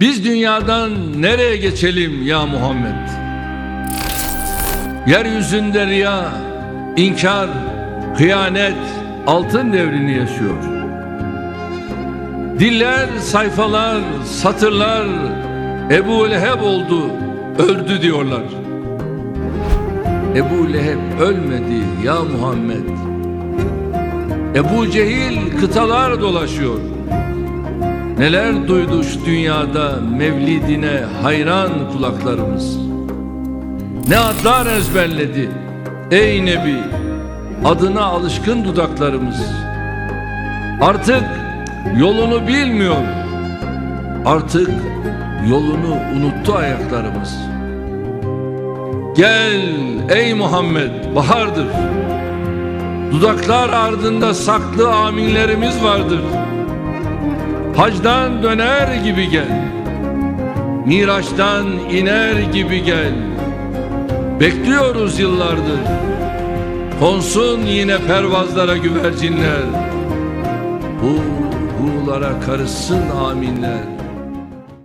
Biz dünyadan nereye geçelim ya Muhammed? Yeryüzünde riya, inkar, hıyanet altın devrini yaşıyor. Diller, sayfalar, satırlar Ebu Leheb oldu, öldü diyorlar. Ebu Leheb ölmedi ya Muhammed. Ebu Cehil kıtalar dolaşıyor. Neler duydu şu dünyada mevlidine hayran kulaklarımız. Ne adlar ezberledi ey Nebi adına alışkın dudaklarımız. Artık yolunu bilmiyor. Artık yolunu unuttu ayaklarımız. Gel ey Muhammed bahardır. Dudaklar ardında saklı aminlerimiz vardır. Hacdan döner gibi gel. Miraçtan iner gibi gel. Bekliyoruz yıllardır. Konsun yine pervazlara güvercinler. Bu hulara karışsın aminler.